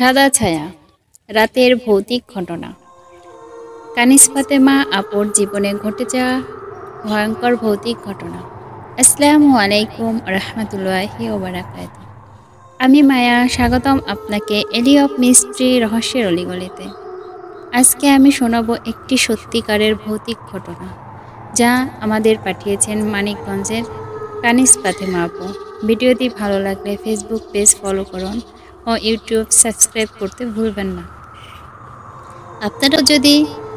সাদা ছায়া, রাতের ভৌতিক ঘটনা। কানিস ফাতেমা আপুর জীবনে ঘটে যাওয়া ভয়ঙ্কর ভৌতিক ঘটনা। আসসালামু আলাইকুম রহমতুল্লাহি ওবরাকাত আমি মায়া, স্বাগতম আপনাকে এলি অফ মিস্ট্রি রহস্যের অলিগলিতে। আজকে আমি শোনাবো একটি সত্যিকারের ভৌতিক ঘটনা, যা আমাদের পাঠিয়েছেন মানিকগঞ্জের কানিস ফাতেমা আপু। ভিডিওটি ভালো লাগলে ফেসবুক পেজ ফলো করুন ও ইউটিউব সাবস্ক্রাইব করতে ভুলবেন না। আপনারাও যদি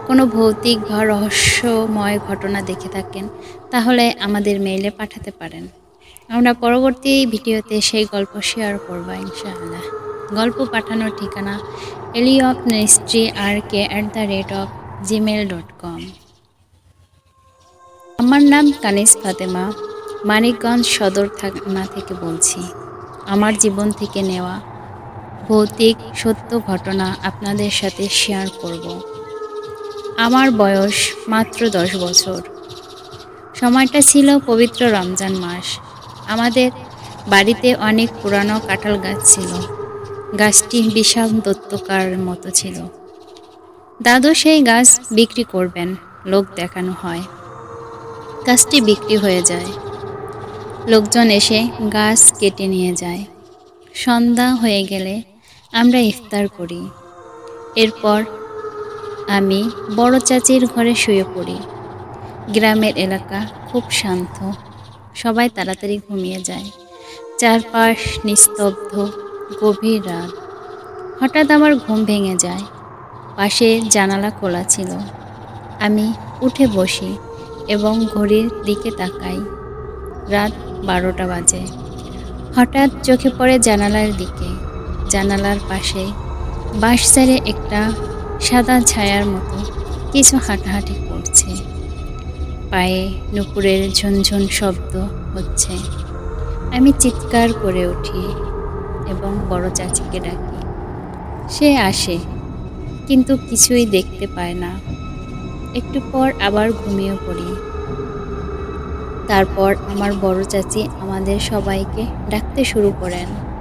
কোনো ভৌতিক বা রহস্যময় ঘটনা দেখে থাকেন, তাহলে আমাদের মেইলে পাঠাতে পারেন। আমরা পরবর্তী ভিডিওতে সেই গল্প শেয়ার করব ইনশাআল্লাহ। গল্প পাঠানোর ঠিকানা alley of mystery R K at the rate of Gmail dot com আমার নাম কানিস ফাতেমা, মানিকগঞ্জ সদর থানা থেকে বলছি। আমার জীবন থেকে নেওয়া ভৌতিক, সত্য ঘটনা আপনাদের সাথে শেয়ার করব। আমার বয়স মাত্র দশ বছর। সময়টা ছিল পবিত্র রমজান মাস। আমাদের বাড়িতে অনেক পুরানো কাঁঠাল গাছ ছিল। গাছটি বিশাল দত্তকার মতো ছিল। দাদু সেই গাছ বিক্রি করবেন, লোক দেখানো হয়। গাছটি বিক্রি হয়ে যায়। লোকজন এসে গাছ কেটে নিয়ে যায়। সন্ধ্যা হয়ে গেলে আমরা ইফতার করি। এরপর আমি বড় চাচির ঘরে শুয়ে পড়ি। গ্রামের এলাকা খুব শান্ত। সবাই তাড়াতাড়ি ঘুমিয়ে যায়। চারপাশ নিস্তব্ধ, গভীর রাত। হঠাৎ আমার ঘুম ভেঙে যায়। পাশে জানালা খোলা ছিল। আমি উঠে বসি এবং ঘড়ির দিকে তাকাই। রাত বারোটা বাজে। হঠাৎ চোখে পড়ে জানালার দিকে। জানালার পাশে বাঁশ বাঁশঝাড়ে একটা সাদা ছায়ার মতো কিছু হাঁটাহাঁটি করছে। পায়ে নুপুরের ঝনঝন শব্দ হচ্ছে। আমি চিৎকার করে উঠি এবং বড় চাচিকে ডাকি। সে আসে, কিন্তু কিছুই দেখতে পায় না। একটু পর আবার ঘুমিয়ে পড়ি। তারপর আমার বড় চাচি আমাদের সবাইকে ডাকতে শুরু করেন।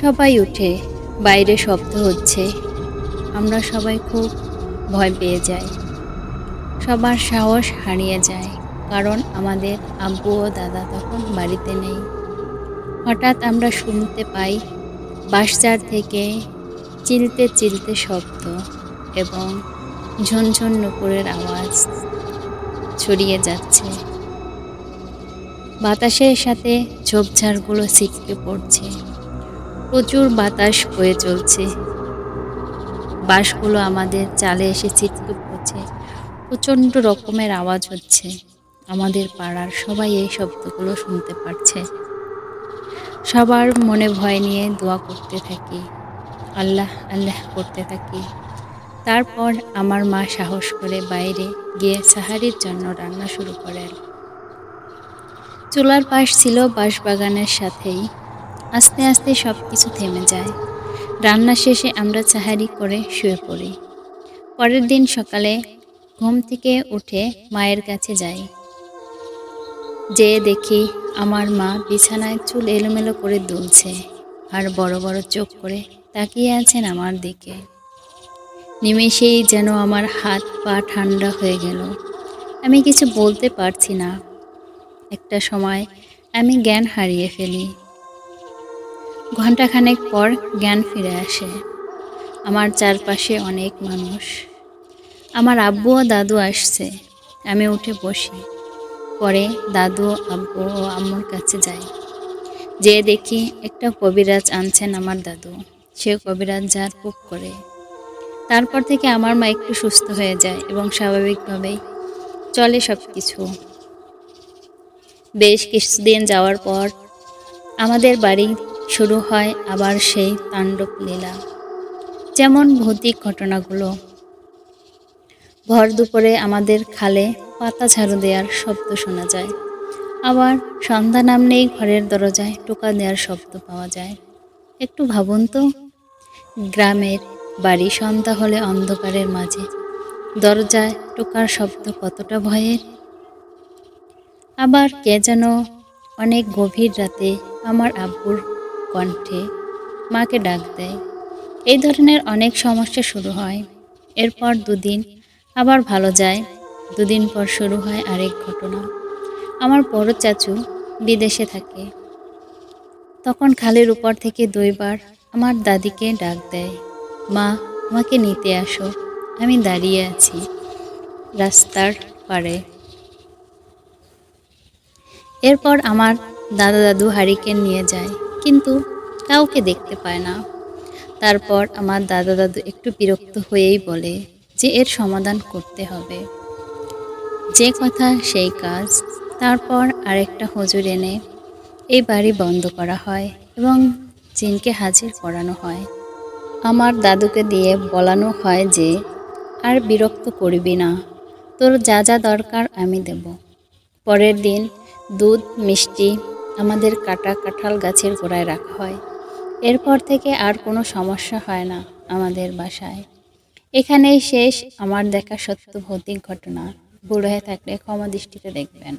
সবাই উঠে, বাইরে শব্দ হচ্ছে। আমরা সবাই খুব ভয় পেয়ে যাই। সবার সাহস হারিয়ে যায়, কারণ আমাদের আব্বু ও দাদা তখন বাড়িতে নেই। হঠাৎ আমরা শুনতে পাই বাসচার থেকে চিলতে চিলতে শব্দ এবং ঝনঝন নুপুরের আওয়াজ ছড়িয়ে যাচ্ছে। বাতাসের সাথে ঝোপঝাড়গুলো ছিটকে পড়ছে। প্রচুর বাতাস বয়ে চলছে। বাঁশগুলো আমাদের চালে এসে ছিটকে পড়ছে প্রচণ্ড রকমের আওয়াজ হচ্ছে। আমাদের পাড়ার সবাই এই শব্দগুলো শুনতে পারছে। সবার মনে ভয় নিয়ে দোয়া করতে থাকি। আল্লাহ আল্লাহ করতে থাকি। তারপর আমার মা সাহস করে বাইরে গিয়ে সাহারির জন্য রান্না শুরু করেন। চুলার পাশ ছিল বাঁশবাগানের সাথেই। আস্তে আস্তে সব কিছু থেমে যায়। রান্না শেষে আমরা চাহারি করে শুয়ে পড়ি। পরের দিন সকালে ঘুম থেকে উঠে মায়ের কাছে যাই। যেয়ে দেখি আমার মা বিছানায় চুল এলোমেলো করে দুলছে আর বড় বড় চোখ করে তাকিয়ে আছেন আমার দিকে। নিমেষেই যেন আমার হাত পা ঠান্ডা হয়ে গেল। আমি কিছু বলতে পারছি না। একটা সময় আমি জ্ঞান হারিয়ে ফেলি। ঘন্টাখানেক পর জ্ঞান ফিরে আসে। আমার চারপাশে অনেক মানুষ। আমার আব্বু ও দাদু আসছে। আমি উঠে বসি। পরে দাদু, আব্বু ও আম্মুর কাছে যাই। যে দেখি একটা কবিরাজ আনছেন আমার দাদু। সে কবিরাজ যার পুক করে। তারপর থেকে আমার মা একটু সুস্থ হয়ে যায় এবং স্বাভাবিকভাবেই চলে সব কিছু বেশ কিছুদিন যাওয়ার পর আমাদের বাড়ি শুরু হয় আবার সেই তাণ্ডব লীলা। যেমন ভৌতিক ঘটনাগুলো। ভর দুপুরে আমাদের খালে পাতা ঝাড়ু দেওয়ার শব্দ শোনা যায়। আবার সন্ধ্যা নামনেই ঘরের দরজায় টোকা দেওয়ার শব্দ পাওয়া যায়। একটু ভাবুন তো, গ্রামের বাড়ি সন্ধ্যা হলে অন্ধকারের মাঝে দরজায় টোকার শব্দ কতটা ভয়ের? আবার কে যেন অনেক গভীর রাতে আমার আব্বুর কণ্ঠে মাকে ডাক দেয়। এই ধরনের অনেক সমস্যা শুরু হয়। এরপর দুদিন আবার ভালো যায়। দুদিন পর শুরু হয় আরেক ঘটনা। আমার বড় চাচু বিদেশে থাকে। তখন খালের উপর থেকে দুইবার আমার দাদিকে ডাক দেয়, মা, আমাকে নিতে আসো। আমি দাঁড়িয়ে আছি রাস্তার পাড়ে। এরপর আমার দাদা দাদু হারিকেন নিয়ে যায়। কিন্তু কাউকে দেখতে পায় না। তারপর আমার দাদা দাদু একটু বিরক্ত হয়েই বলে যে এর সমাধান করতে হবে। যে কথা সেই কাজ। তারপর আরেকটা হুজুর এনে এই বাড়ি বন্ধ করা হয় এবং জিনকে হাজির করানো হয়। আমার দাদুকে দিয়ে বলানো হয় যে, আর বিরক্ত করবি না। তোর যা যা দরকার আমি দেব। পরের দিন দুধ, মিষ্টি আমাদের কাটা কাঁঠাল গাছের গোড়ায় রাখা হয়। এরপর থেকে আর কোনো সমস্যা হয় না আমাদের বাসায়। এখানেই শেষ আমার দেখা সত্য ভৌতিক ঘটনা। ভুল হয়ে থাকলে ক্ষমা দৃষ্টিতে দেখবেন।